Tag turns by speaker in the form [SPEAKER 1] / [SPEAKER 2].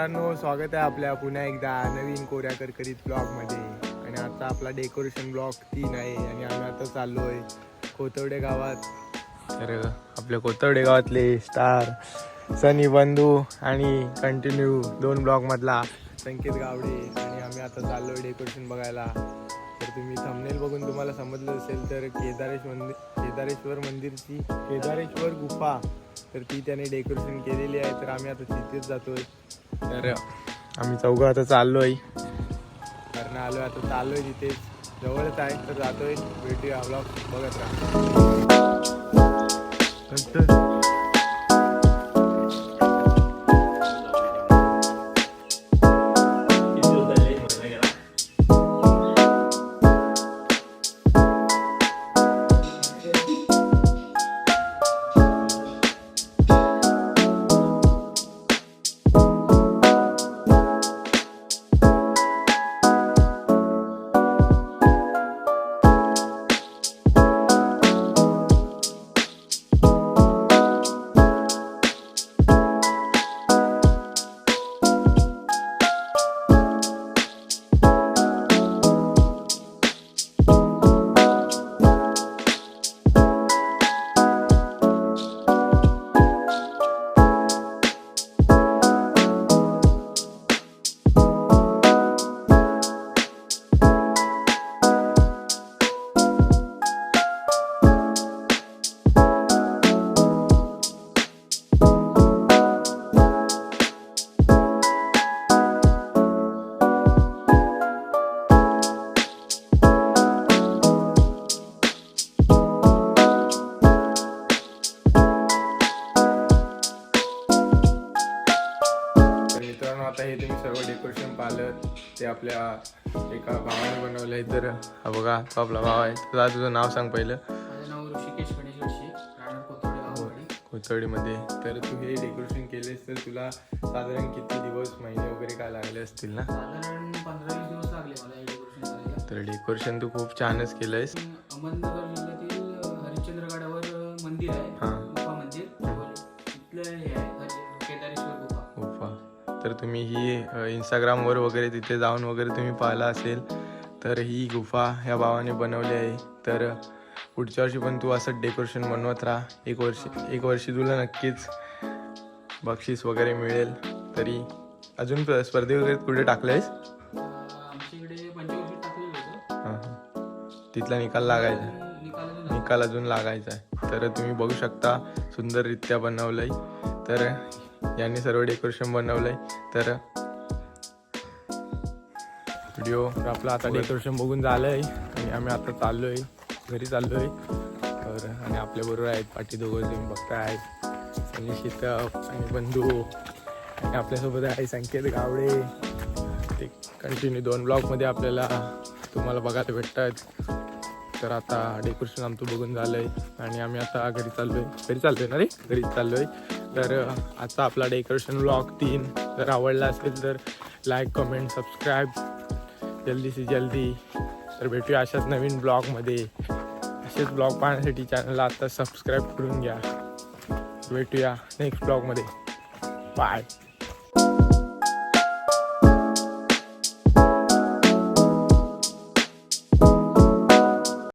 [SPEAKER 1] मित्रांनो स्वागत आहे आपल्या पुन्हा एकदा नवीन कोऱ्या करकरीत ब्लॉगमध्ये आणि आता आपला डेकोरेशन ब्लॉग तीन आहे आणि आम्ही आता चाललो आहे कोथवडे गावात तर आपल्या कोथवडे गावातले स्टार सनी बंधू आणि कंटिन्यू दोन ब्लॉगमधला संकेत गावडे. आणि आम्ही आता चाललो आहे डेकोरेशन बघायला. तर तुम्ही थंबनेल बघून तुम्हाला समजलं असेल तर केदारेश मंदिर केदारेश्वर मंदिरची केदारेश्वर गुफा. तर ती त्याने डेकोरेशन केलेली आहे तर आम्ही आता तिथेच जातोय. तर आम्ही चौघं आता चाललो आहे कारण आलो आता चाललो आहे तिथेच. जवळच आहे तर जातोय. भेटूया ब्लॉग बघत राहा. आता हे तुम्ही सर्व डेकोरेशन पाहिलं ते आपल्या एका भावाने बनवलं आहे तर हा बघा तो आपला भाव आहे. तुझा तुझं नाव सांग पहिलं. कोथळीमध्ये तर तू हे डेकोरेशन केलेस तर तुला साधारण किती दिवस महिने वगैरे काय लागले असतील ना? तर डेकोरेशन तू खूप छानच केलंयस.
[SPEAKER 2] अहमदनगर जिल्ह्यातील हरिश्चंद्रगडावर मंदिर आहे.
[SPEAKER 1] हां.
[SPEAKER 2] मंदिर. तिथलं हे आहे.
[SPEAKER 1] तर तुम्ही ही इंस्टाग्रामवर वगैरे तिथे जाऊन वगैरे तुम्ही पाहिला असेल तर ही गुफा ह्या भावाने बनवली आहे. तर पुढच्या वर्षी पण तू असं डेकोरेशन बनवत राहा. एक वर्षी एक वर्षी तुला नक्कीच बक्षीस वगैरे मिळेल. तरी अजून स्पर्धे वगैरे कुठे टाकले आहेस तिथला निकाल लागायचा. आहे. निकाल अजून लागायचा आहे. तर तुम्ही बघू शकता सुंदररित्या बनवलंय. तर यांनी सर्व डेकोरेशन बनवलंय. तर व्हिडिओ आपला आता डेकोरेशन बघून झालंय. आणि आम्ही आता चाललोय घरी चाललोय. तर आणि आपल्या बरोबर आहेत पाठी दोघं तुम्ही बघताय. आणि शीतप आणि बंधू. आणि आपल्यासोबत आहे संकेत गावडे. ते कंटिन्यू दोन ब्लॉकमध्ये आपल्याला तुम्हाला बघायला भेटतात. तर आता डेकोरेशन आमचं बघून झालंय. आणि आम्ही आता घरी चाललोय. घरी चाललोय ना रे? घरी चाललोय. तर आजचा आपला डेकोरेशन ब्लॉग तीन. जर आवडला असेल तर लाईक कमेंट सबस्क्राईब जल्दी से जल्दी. तर भेटूया अशाच नवीन ब्लॉगमध्ये असेच ब्लॉग पाहण्यासाठी चॅनलला आत्ता सबस्क्राईब करून घ्या. भेटूया नेक्स्ट ब्लॉगमध्ये बाय